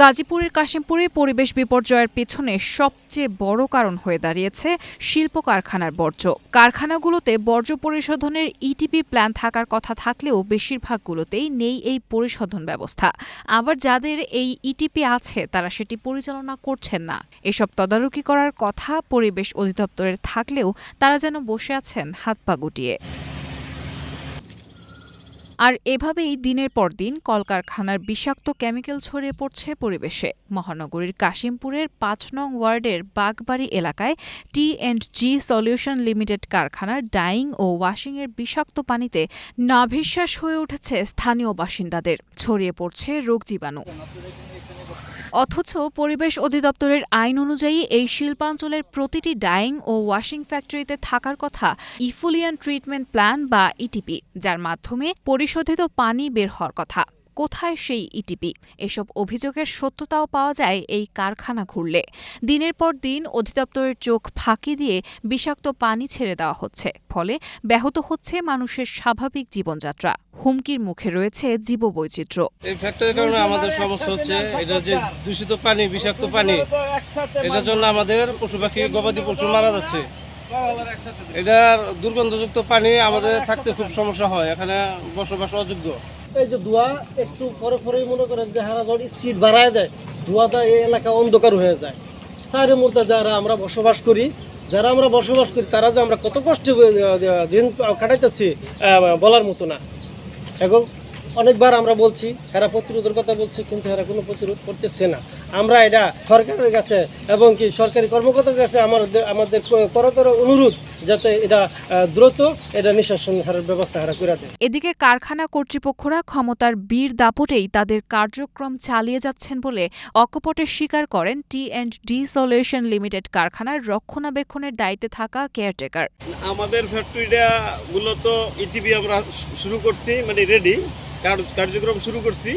গাজীপুরের কাশিমপুরে পরিবেশ বিপর্যয়ের পেছনে সবচেয়ে বড় কারণ হয়ে দাঁড়িয়েছে শিল্প কারখানার বর্জ্য। কারখানাগুলোতে বর্জ্য পরিশোধনের ইটিপি প্ল্যান থাকার কথা থাকলেও বেশিরভাগগুলোতেই নেই এই পরিশোধন ব্যবস্থা। আবার যাদের এই ইটিপি আছে, তারা সেটি পরিচালনা করছেন না। এসব তদারকি করার কথা পরিবেশ অধিদপ্তরের থাকলেও তারা যেন বসে আছেন, হাত পা গুটিয়ে। আর এভাবেই দিনের পর দিন কলকারখানার বিষাক্ত কেমিক্যাল ছড়িয়ে পড়ছে পরিবেশে। মহানগরীর কাশিমপুরের পাঁচ নং ওয়ার্ডের বাগবাড়ি এলাকায় T and G solution limited কারখানার ডাইং ও ওয়াশিংয়ের বিষাক্ত পানিতে নাভিশ্বাস হয়ে উঠেছে স্থানীয় বাসিন্দাদের। ছড়িয়ে পড়ছে রোগ জীবাণু। অথচ পরিবেশ অধিদপ্তরের আইন অনুযায়ী এই শিল্পাঞ্চলের প্রতিটি ডাইং ও ওয়াশিং ফ্যাক্টরিতে থাকার কথা ইফুলিয়ান ট্রিটমেন্ট প্ল্যান বা ইটিপি, যার মাধ্যমে পরিশোধিত পানি বের হওয়ার কথা। কোথায় সেই ইটিপি? এসব অভিযোগের সত্যতাও পাওয়া যায় এই কারখানা ঘুরলে। দিনের পর দিন অধিদপ্তরের চোখ ফাঁকি দিয়ে বিষাক্ত পানি ছেড়ে দেওয়া হচ্ছে। ফলে ব্যাহত হচ্ছে মানুষের স্বাভাবিক জীবনযাত্রা। হুমকির মুখে রয়েছে জীববৈচিত্র্য। এই ফ্যাক্টরির কারণে আমাদের সমস্যা হচ্ছে, এটা যে দূষিত পানি, বিষাক্ত পানি, এটার জন্য আমাদের পশু পাখি, গবাদি পশু মারা যাচ্ছে। এটার দুর্গন্ধযুক্ত পানি আমাদের থাকতে খুব সমস্যা হয়, এখানে বসবাস অযোগ্য। এই যে ধোঁয়া একটু ফরে পরেই মনে করেন যে হারা যখন স্পিড বাড়ায় দেয়, ধোঁয়াটা এই এলাকা অন্ধকার হয়ে যায়। সাইরে মুহূর্তে যারা আমরা বসবাস করি, যারা আমরা বসবাস করি, তারা যে আমরা কত কষ্টে দিন কাটাইতেছি বলার মতো না। এবং অনেকবার আমরা বলছি, হেরা প্রতিরোধের কথা বলছি, কিন্তু হেরা কোনো প্রতিরোধ করতেছে না। আমরা এটা সরকারের কাছে এবং কি সরকারি কর্মকর্তার কাছে আমাদের আমাদের করতর অনুরোধ যাতে এটা দ্রুত এটা নিঃশ্বাসন হারের ব্যবস্থা হারা করে দেয়। এদিকে কারখানা কর্তৃপক্ষরা ক্ষমতার বীর দাপটেই তাদের কার্যক্রম চালিয়ে যাচ্ছেন বলে অকপটে স্বীকার করেন T and D solution limited কারখানার রক্ষণাবেক্ষণের দায়িত্বে থাকা কেয়ারটেকার আমাদের ফ্যাক্টরিটা মূলত ইটিভি আমরা শুরু করছি মানে রেডি কার্যক্রম শুরু করছি।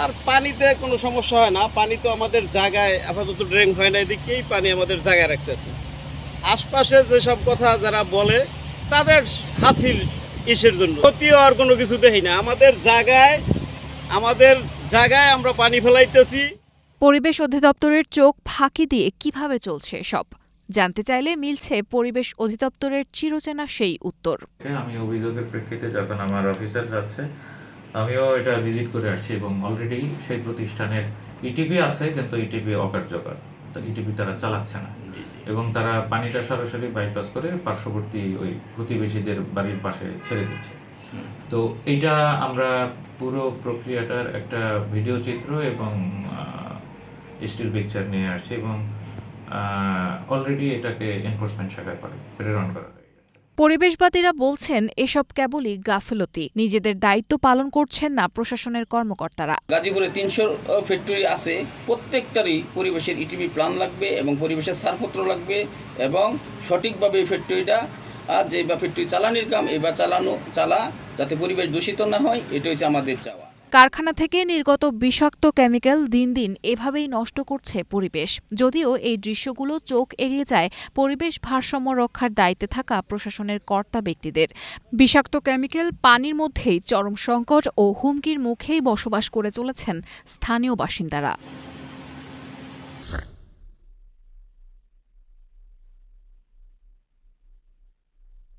আর পানিতে কোনো সমস্যা হয় না। পানি তো আমাদের জায়গায় আপাতত ড্রেন হয় না এদিকেই পানি আমাদের জায়গায় রাখতেছে। আশপাশে যেসব কথা যারা বলে তাদের হাসিল ইসের জন্য। ক্ষতি আর কোনো কিছু দেখি না। আমাদের জায়গায় আমাদের জায়গায় আমরা পানি ফেলাইতেছি। পরিবেশ অধিদপ্তরের চোখ ফাঁকি দিয়ে কীভাবে চলছে সব জানতে চাইলে মিলছে পরিবেশ অধিদপ্তরের চিরচেনা সেই উত্তর। আমি অভিযোগের প্রেক্ষিতে যখন আমার অফিসার যাচ্ছে আমিও এটা ভিজিট করে আসছি এবং অলরেডি সেই প্রতিষ্ঠানের ইটিপি আছে কিন্তু ইটিপি অকার্যকর। তো ইটিপি তারা চালাচ্ছে না। এবং তারা পানিটা সরাসরি বাইপাস করে পার্শ্ববর্তী ওই প্রতিবেশীদের বাড়ির পাশে ছেড়ে দিচ্ছে। তো এইটা আমরা পুরো প্রক্রিয়াটার একটা ভিডিও চিত্র এবং স্টিল পিকচার নিয়ে আসছি এবং অলরেডি এটাকে এনফোর্সমেন্ট শাখায় করে প্রেরণ করা পরিবেশবাদীরা বলছেন, এসব কেবলই গাফলতি। নিজেদের দায়িত্ব পালন করছেন না প্রশাসনের কর্মকর্তারা। গাজীপুরে তিনশো ফ্যাক্টরি আছে। প্রত্যেকটারই পরিবেশের ইটিভি প্ল্যান লাগবে এবং পরিবেশের ছাড়পত্র লাগবে এবং সঠিকভাবে এই ফ্যাক্টরিটা আর যে বা ফ্যাক্টরি চালানির কাম এবার চালানো, চালা যাতে পরিবেশ দূষিত না হয় এটা হচ্ছে আমাদের চাওয়া। কারখানা থেকে নির্গত বিষাক্ত কেমিক্যাল দিন দিন এভাবেই নষ্ট করছে পরিবেশ। যদিও এই দৃশ্যগুলো চোখ এড়িয়ে যায়, পরিবেশ ভারসাম্য রক্ষার দায়িত্বে থাকা প্রশাসনের কর্তা ব্যক্তিদের। বিষাক্ত কেমিক্যাল পানির মধ্যেই চরম সংকট ও হুমকির মুখেই বসবাস করে চলেছেন স্থানীয় বাসিন্দারা।